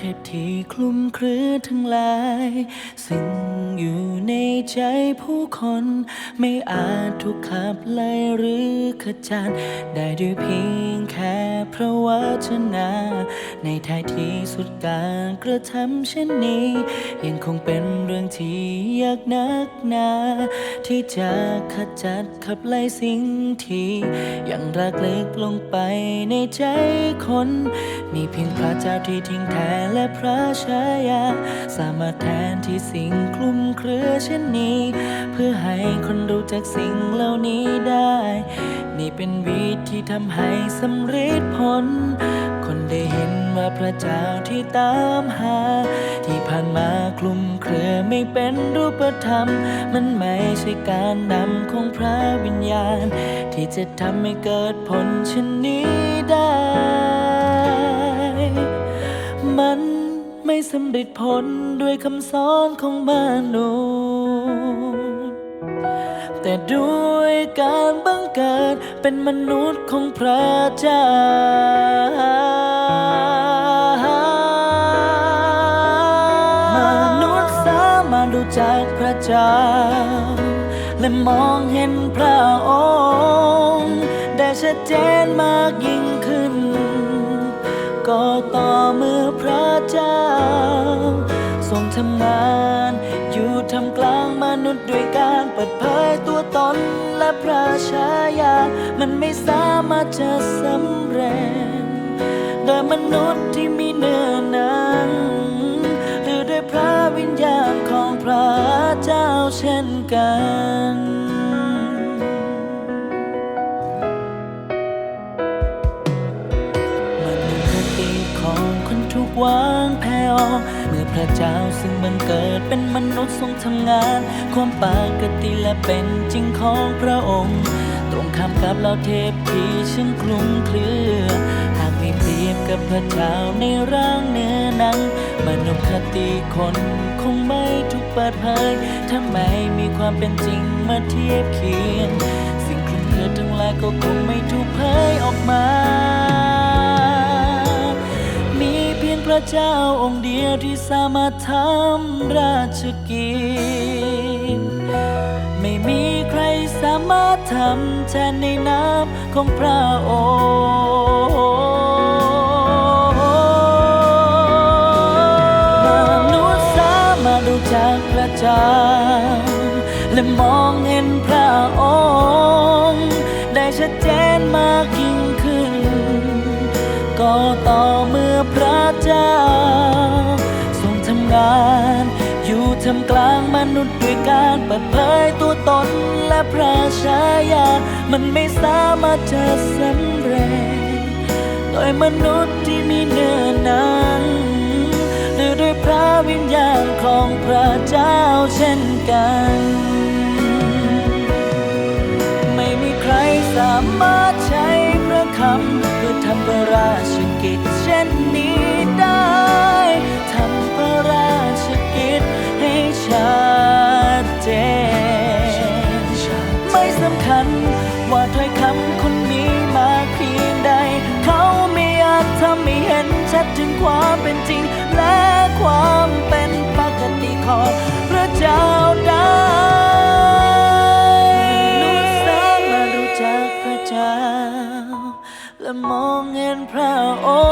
เทพที่คลุมเครือทั้งหลาย ซึ่งอยู่ใน ใจผู้คน ไม่อาจถูกขับไล่หรือขจัด ได้ด้วยเพียงแค่พระวจนะ ในท้ายที่สุดการกระทำเช่นนี้ ยังคงเป็นเรื่องที่ยากนักหนา ที่จะขจัดขับไล่สิ่งที่ยังรักเลึกลงไปในใจคน มีเพียงพระเจ้าที่ทิ้งแทนและพระชายา สามารถแทนที่สิ่งคลุมเครือเช่นนี้ เพื่อให้คนรู้จักสิ่งเหล่านี้ได้ นี่เป็นวิธีที่ทำให้สำเร็จผล คนได้เห็นว่าพระเจ้าที่ตามหา ที่ผ่านมาคลุมเครือไม่เป็นรูปธรรม มันไม่ใช่การนำของพระวิญญาณ ที่จะทำให้เกิดผลเช่นนี้ได้ มันไม่สำเร็จผลด้วยคำสอนของมนุษย์ แต่ด้วยการบังเกิดเป็นมนุษย์ของพระเจ้ามนุษย์สามารถรู้จักพระเจ้า และมองเห็นพระองค์ ได้ชัดเจนมากยิ่งขึ้น ก็ต่อเมื่อพระเจ้าทรงทำงาน ทำกลางมนุษย์ด้วยการเปิดเผยตัวตนและพระชายา มันไม่สามารถจะสำเร็จโดยมนุษย์ที่มีเนื้อหนังหรือด้วยพระวิญญาณของพระเจ้าเช่นกันมันเป็นคติของคนทุกวางแผ่ว พระเจ้าซึ่งบังเกิดเป็นมนุษย์ทรงทำงาน ความปกติและเป็นจริงของพระองค์ ตรงข้ามกับเราเทพที่ฉันคลุมเครือ หากไม่เปรียบกับพระเจ้าในร่างเนื้อหนังมนุษย์คติคนคงไม่ถูกเปิดเผยถ้าไม่มีความเป็นจริงมาเทียบเคียง สิ่งคลุมเครือทั้งหลายก็คงไม่ถูกเผยออกมา ระเจ้าองค์เดียวที่สามารถทำราชกิจ ไม่มีใครสามารถทำแทนในนามของพระองค์มนุษย์สามารถรู้จักพระเจ้าและมองเห็น การอยู่ทำกลางมนุษย์ด้วยการเปิดเผยตัวตนและพระชายา มันไม่สามารถจะสำเร็จโดยมนุษย์ที่มีเนื้อหนังหรือด้วยพระวิญญาณของพระเจ้าเช่นกัน ถ้อยคำคนมีมากเพียงใด เขาไม่อาจทำให้เห็นชัดถึงความเป็นจริง และความเป็นปกติของพระเจ้าได้มนุษย์สามารถรู้จักพระเจ้าและมองเห็นพระอง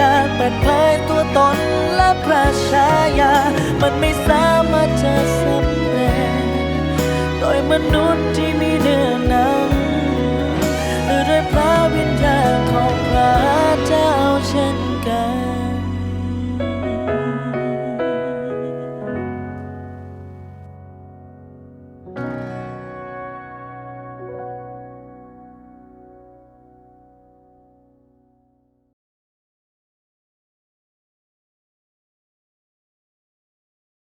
การเปิดเผยตัวตนและพระชายา มันไม่สามารถจะสำเร็จ โดยมนุษย์ที่